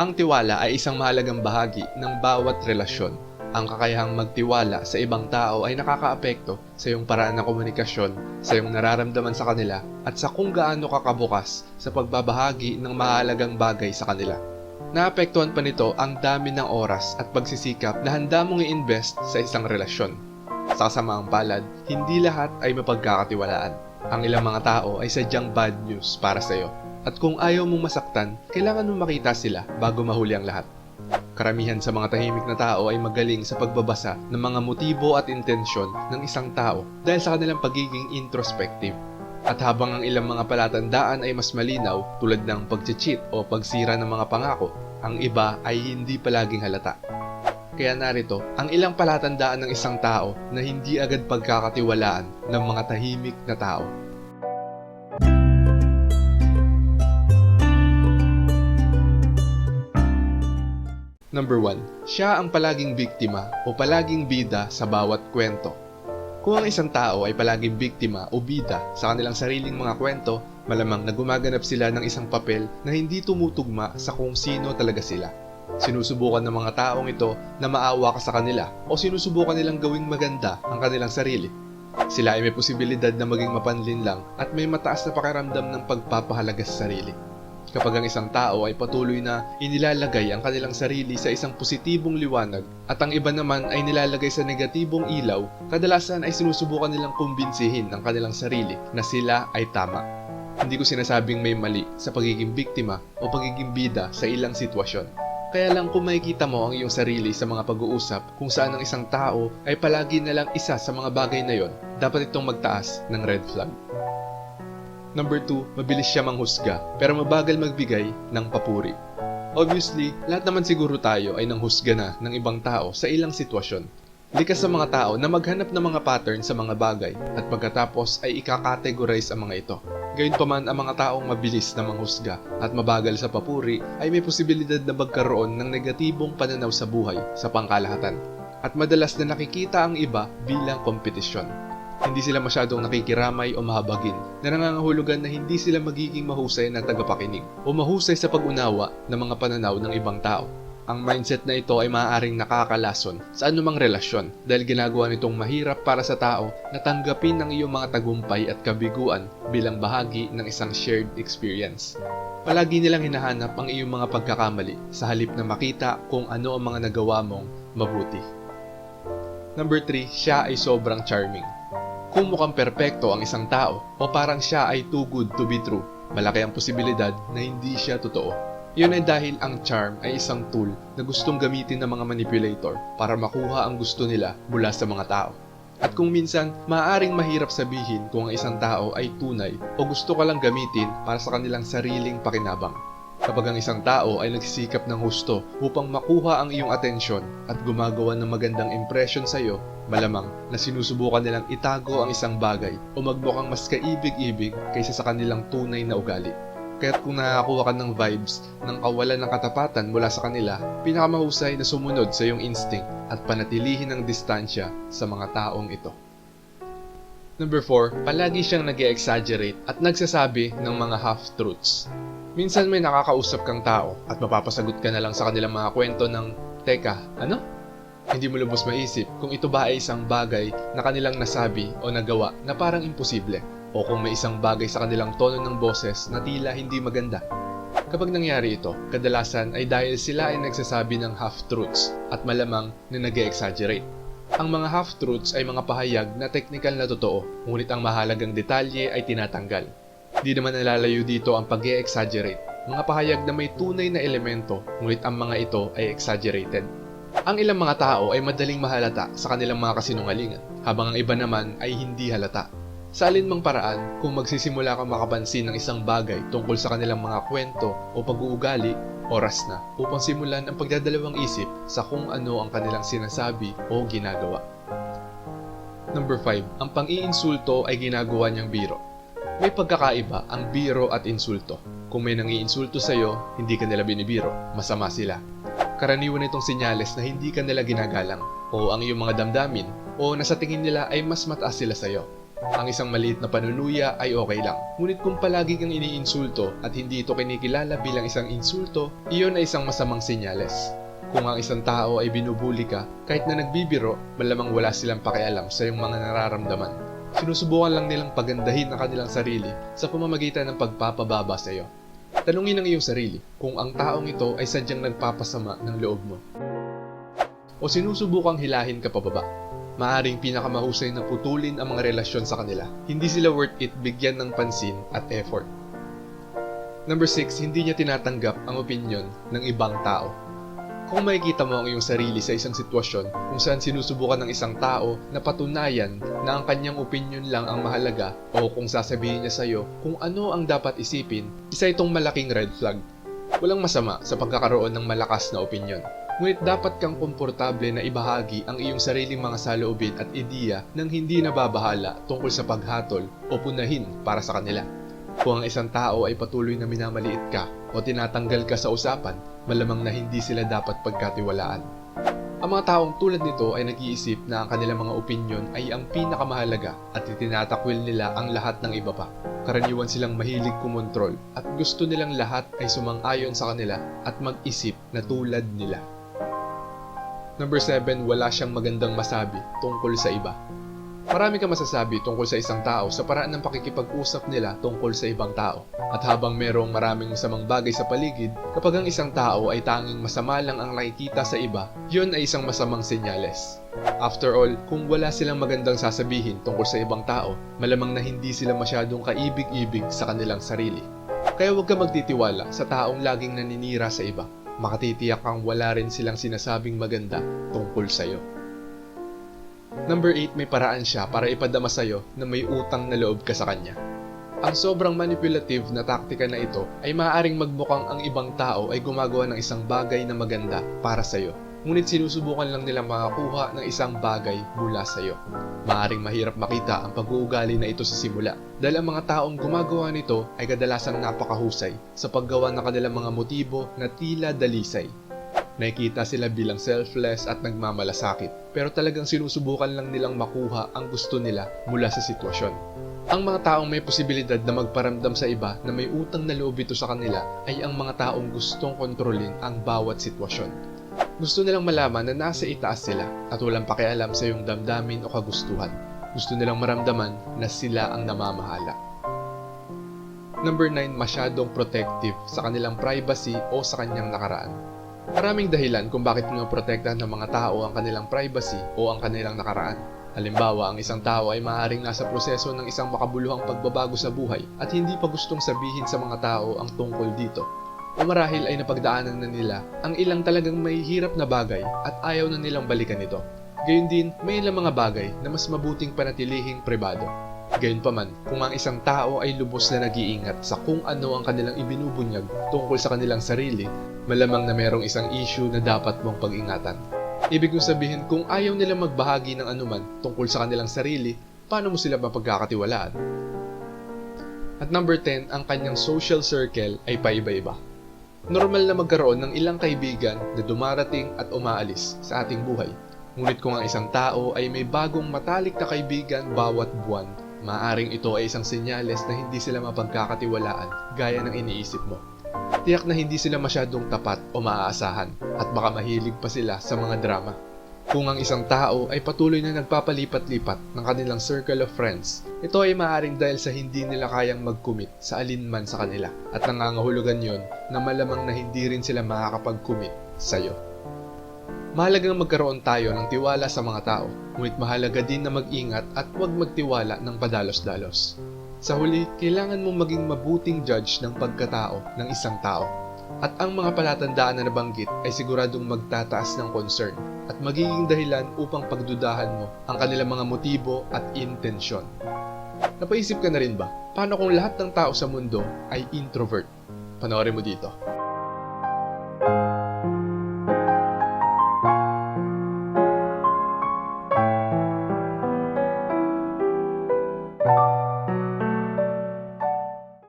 Ang tiwala ay isang mahalagang bahagi ng bawat relasyon. Ang kakayahang magtiwala sa ibang tao ay nakakaapekto sa iyong paraan ng komunikasyon, sa iyong nararamdaman sa kanila, at sa kung gaano ka kabukas sa pagbabahagi ng mahalagang bagay sa kanila. Naapektuhan pa nito ang dami ng oras at pagsisikap na handa mong i-invest sa isang relasyon. Sa kasamaang palad, hindi lahat ay mapagkakatiwalaan. Ang ilang mga tao ay sadyang bad news para sa iyo. At kung ayaw mong masaktan, kailangan mong makita sila bago mahuli ang lahat. Karamihan sa mga tahimik na tao ay magaling sa pagbabasa ng mga motibo at intensyon ng isang tao dahil sa kanilang pagiging introspective. At habang ang ilang mga palatandaan ay mas malinaw tulad ng pag-cheat o pagsira ng mga pangako, ang iba ay hindi palaging halata. Kaya narito ang ilang palatandaan ng isang tao na hindi agad pagkakatiwalaan ng mga tahimik na tao. Number 1. Siya ang palaging biktima o palaging bida sa bawat kwento. Kung ang isang tao ay palaging biktima o bida sa kanilang sariling mga kwento, malamang na gumaganap sila ng isang papel na hindi tumutugma sa kung sino talaga sila. Sinusubukan ng mga taong ito na maawa ka sa kanila o sinusubukan nilang gawing maganda ang kanilang sarili. Sila ay may posibilidad na maging mapanlin lang at may mataas na pakiramdam ng pagpapahalaga sa sarili. Kapag ang isang tao ay patuloy na inilalagay ang kanilang sarili sa isang positibong liwanag at ang iba naman ay nilalagay sa negatibong ilaw, kadalasan ay sinusubukan nilang kumbinsihin ang kanilang sarili na sila ay tama. Hindi ko sinasabing may mali sa pagiging biktima o pagiging bida sa ilang sitwasyon. Kaya lang kung makikita mo ang iyong sarili sa mga pag-uusap kung saan ang isang tao ay palagi na lang isa sa mga bagay na yon, dapat itong magtaas ng red flag. Number 2, mabilis siya manghusga pero mabagal magbigay ng papuri. Obviously, lahat naman siguro tayo ay nanghusga na ng ibang tao sa ilang sitwasyon. Likas sa mga tao na maghanap ng mga pattern sa mga bagay at pagkatapos ay ikakategorize ang mga ito. Gayunpaman ang mga taong mabilis na manghusga at mabagal sa papuri ay may posibilidad na magkaroon ng negatibong pananaw sa buhay sa pangkalahatan at madalas na nakikita ang iba bilang kompetisyon. Hindi sila masyadong nakikiramay o mahabagin na nangangahulugan na hindi sila magiging mahusay na tagapakinig o mahusay sa pag-unawa ng mga pananaw ng ibang tao. Ang mindset na ito ay maaaring nakakalason sa anumang relasyon dahil ginagawa nitong mahirap para sa tao na tanggapin ang iyong mga tagumpay at kabiguan bilang bahagi ng isang shared experience. Palagi nilang hinahanap ang iyong mga pagkakamali sa halip na makita kung ano ang mga nagawa mong mabuti. Number 3, siya ay sobrang charming. Kung mukhang perpekto ang isang tao o parang siya ay too good to be true, malaki ang posibilidad na hindi siya totoo. Yun ay dahil ang charm ay isang tool na gustong gamitin ng mga manipulator para makuha ang gusto nila mula sa mga tao. At kung minsan, maaaring mahirap sabihin kung ang isang tao ay tunay o gusto ka lang gamitin para sa kanilang sariling pakinabang. Kapag ang isang tao ay nagsisikap ng husto upang makuha ang iyong atensyon at gumagawa ng magandang impression sa iyo, malamang na sinusubukan nilang itago ang isang bagay o magmukhang mas kaibig-ibig kaysa sa kanilang tunay na ugali. Kaya't kung nakakakuha ka ng vibes ng kawalan ng katapatan mula sa kanila, pinakamahusay na sumunod sa iyong instinct at panatilihin ang distansya sa mga taong ito. Number 4, palagi siyang nag exaggerate at nagsasabi ng mga half-truths. Minsan may nakakausap kang tao at mapapasagot ka na lang sa kanilang mga kwento ng, Teka, ano? Hindi mo lubos maisip kung ito ba ay isang bagay na kanilang nasabi o nagawa na parang imposible o kung may isang bagay sa kanilang tono ng boses na tila hindi maganda. Kapag nangyari ito, kadalasan ay dahil sila ay nagsasabi ng half-truths at malamang na nag exaggerate Ang mga half-truths ay mga pahayag na teknikal na totoo, ngunit ang mahalagang detalye ay tinatanggal. Di naman nalalayo dito ang pag exaggerate mga pahayag na may tunay na elemento, ngunit ang mga ito ay exaggerated. Ang ilang mga tao ay madaling mahalata sa kanilang mga kasinungalingan, habang ang iba naman ay hindi halata. Sa alinmang paraan, kung magsisimula kang makapansin ng isang bagay tungkol sa kanilang mga kwento o pag-uugali, oras na upang simulan ang pagdadalawang isip sa kung ano ang kanilang sinasabi o ginagawa. Number 5. Ang pang-iinsulto ay ginagawa niyang biro. May pagkakaiba ang biro at insulto. Kung may nangiinsulto sa'yo, hindi ka nila binibiro, masama sila. Karaniwan itong senyales na hindi ka nila ginagalang, o ang iyong mga damdamin, o nasa tingin nila ay mas mataas sila sa'yo. Ang isang maliit na panunuya ay okay lang. Ngunit kung palagi kang iniinsulto at hindi ito kinikilala bilang isang insulto, iyon ay isang masamang senyales. Kung ang isang tao ay binubuli ka, kahit na nagbibiro, malamang wala silang pakialam sa iyong mga nararamdaman. Sinusubukan lang nilang pagandahin ang kanilang sarili sa pamamagitan ng pagpapababa sa iyo. Tanungin ang iyong sarili kung ang taong ito ay sadyang nagpapasama ng loob mo. O sinusubukang hilahin ka pababa. Maaring pinakamahusay na putulin ang mga relasyon sa kanila. Hindi sila worth it bigyan ng pansin at effort. Number 6, hindi niya tinatanggap ang opinion ng ibang tao. Kung makikita mo ang iyong sarili sa isang sitwasyon kung saan sinusubukan ng isang tao na patunayan na ang kanyang opinion lang ang mahalaga o kung sasabihin niya sa iyo kung ano ang dapat isipin, isa itong malaking red flag. Walang masama sa pagkakaroon ng malakas na opinion. Ngunit dapat kang komportable na ibahagi ang iyong sariling mga saloobin at ideya nang hindi nababahala tungkol sa paghatol o punahin para sa kanila. Kung ang isang tao ay patuloy na minamaliit ka o tinatanggal ka sa usapan, malamang na hindi sila dapat pagkatiwalaan. Ang mga taong tulad nito ay nag-iisip na ang kanilang mga opinion ay ang pinakamahalaga at itinatakwil nila ang lahat ng iba pa. Karaniwan silang mahilig kumontrol at gusto nilang lahat ay sumang-ayon sa kanila at mag-isip na tulad nila. Number 7, wala siyang magandang masabi tungkol sa iba. Marami kang masasabi tungkol sa isang tao sa paraan ng pakikipag-usap nila tungkol sa ibang tao. At habang merong maraming masamang bagay sa paligid, kapag ang isang tao ay tanging masama lang ang nakikita sa iba, yon ay isang masamang senyales. After all, kung wala silang magandang sasabihin tungkol sa ibang tao, malamang na hindi sila masyadong kaibig-ibig sa kanilang sarili. Kaya huwag ka magtitiwala sa taong laging naninira sa iba. Makatitiyak kang wala rin silang sinasabing maganda tungkol sa'yo. Number 8, may paraan siya para ipadama sa'yo na may utang na loob ka sa kanya. Ang sobrang manipulative na taktika na ito ay maaaring magmukhang ang ibang tao ay gumagawa ng isang bagay na maganda para sa'yo. Ngunit sinusubukan lang nilang makakuha ng isang bagay mula sa'yo. Maaring mahirap makita ang pag-uugali na ito sa simula dahil ang mga taong gumagawa nito ay kadalasang napakahusay sa paggawa ng kanilang mga motibo na tila dalisay Nakikita sila bilang selfless at nagmamalasakit, pero talagang sinusubukan lang nilang makuha ang gusto nila mula sa sitwasyon. Ang mga taong may posibilidad na magparamdam sa iba na may utang na loob ito sa kanila ay ang mga taong gustong kontrolin ang bawat sitwasyon. Gusto nilang malaman na nasa itaas sila at walang pakialam sa iyong damdamin o kagustuhan. Gusto nilang maramdaman na sila ang namamahala. Number 9, masyadong protective sa kanilang privacy o sa kanyang nakaraan. Maraming dahilan kung bakit pinoprotektahan ng mga tao ang kanilang privacy o ang kanilang nakaraan. Halimbawa, ang isang tao ay maaaring nasa proseso ng isang makabuluhang pagbabago sa buhay at hindi pa gustong sabihin sa mga tao ang tungkol dito. O marahil ay napagdaanan na nila ang ilang talagang may hirap na bagay at ayaw na nilang balikan ito. Gayun din, may ilang mga bagay na mas mabuting panatilihing pribado. Gayunpaman, kung ang isang tao ay lubos na nag-iingat sa kung ano ang kanilang ibinubunyag tungkol sa kanilang sarili, malamang na merong isang issue na dapat mong pag-ingatan. Ibig kong sabihin, kung ayaw nila magbahagi ng anuman tungkol sa kanilang sarili, paano mo sila mapagkakatiwalaan? At number 10, ang kanyang social circle ay paiba-iba. Normal na magkaroon ng ilang kaibigan na dumarating at umaalis sa ating buhay. Ngunit kung ang isang tao ay may bagong matalik na kaibigan bawat buwan, maaring ito ay isang senyales na hindi sila mapagkakatiwalaan gaya ng iniisip mo. Tiyak na hindi sila masyadong tapat o maaasahan at baka mahilig pa sila sa mga drama. Kung ang isang tao ay patuloy na nagpapalipat-lipat ng kanilang circle of friends, ito ay maaaring dahil sa hindi nila kayang mag-commit sa alinman sa kanila at nangangahulugan yon na malamang na hindi rin sila makakapag-commit sa'yo. Mahalagang magkaroon tayo ng tiwala sa mga tao, ngunit mahalaga din na mag-ingat at huwag magtiwala ng padalos-dalos. Sa huli, kailangan mong maging mabuting judge ng pagkatao ng isang tao. At ang mga palatandaan na nabanggit ay siguradong magtataas ng concern at magiging dahilan upang pagdudahan mo ang kanilang mga motibo at intensyon. Napaisip ka na rin ba, paano kung lahat ng tao sa mundo ay introvert? Panoorin mo dito.